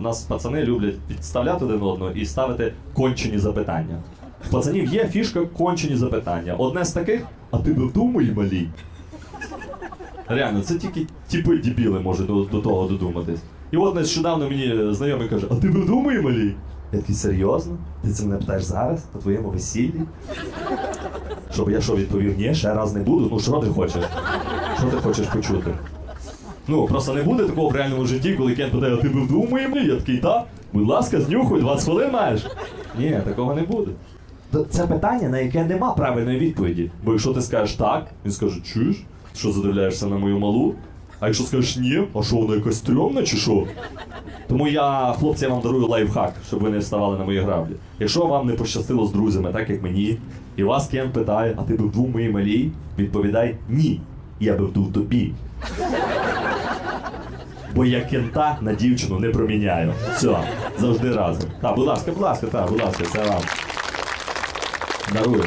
У нас пацани люблять підставляти один одного і ставити кончені запитання. В пацанів є фішка кончені запитання. Одне з таких, а ти би вдумай, малій. Реально, це тільки типи дебіли можуть до, до того додуматись. І от нещодавно мені знайомий каже, а ти би вдумай, малій? Я такий, серйозно? Ти це мене питаєш зараз, по твоєму весіллі? Щоб я що відповів, ні, ще раз не буду. Ну що ти хочеш? Що ти хочеш почути? Ну, просто не буде такого в реальному житті, коли Кен питає, а ти вдумай мені? Я такий, так, будь ласка, знюхуй, 20 хвилин маєш. Ні, такого не буде. Це питання, на яке нема правильної відповіді. Бо якщо ти скажеш так, він скаже, чуєш, що задивляєшся на мою малу? А якщо скажеш ні, а що вона якась стрьомна чи що? Тому я, хлопці, я вам дарую лайфхак, щоб ви не вставали на мої граблі. Якщо вам не пощастило з друзями, так як мені, і вас Кен питає, а ти би вдув моїй малій, відповідай ні. Я би вдув тобі. Бо я кента на дівчину не проміняю. Все, завжди разом. Так, будь ласка, будь ласка, так, будь ласка, це вам. Дарую.